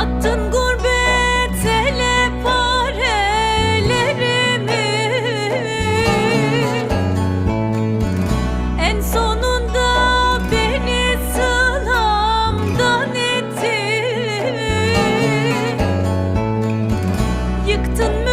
Attın gurbet ele parelerimi En sonunda beni sılamdan ettin. Yıktın mı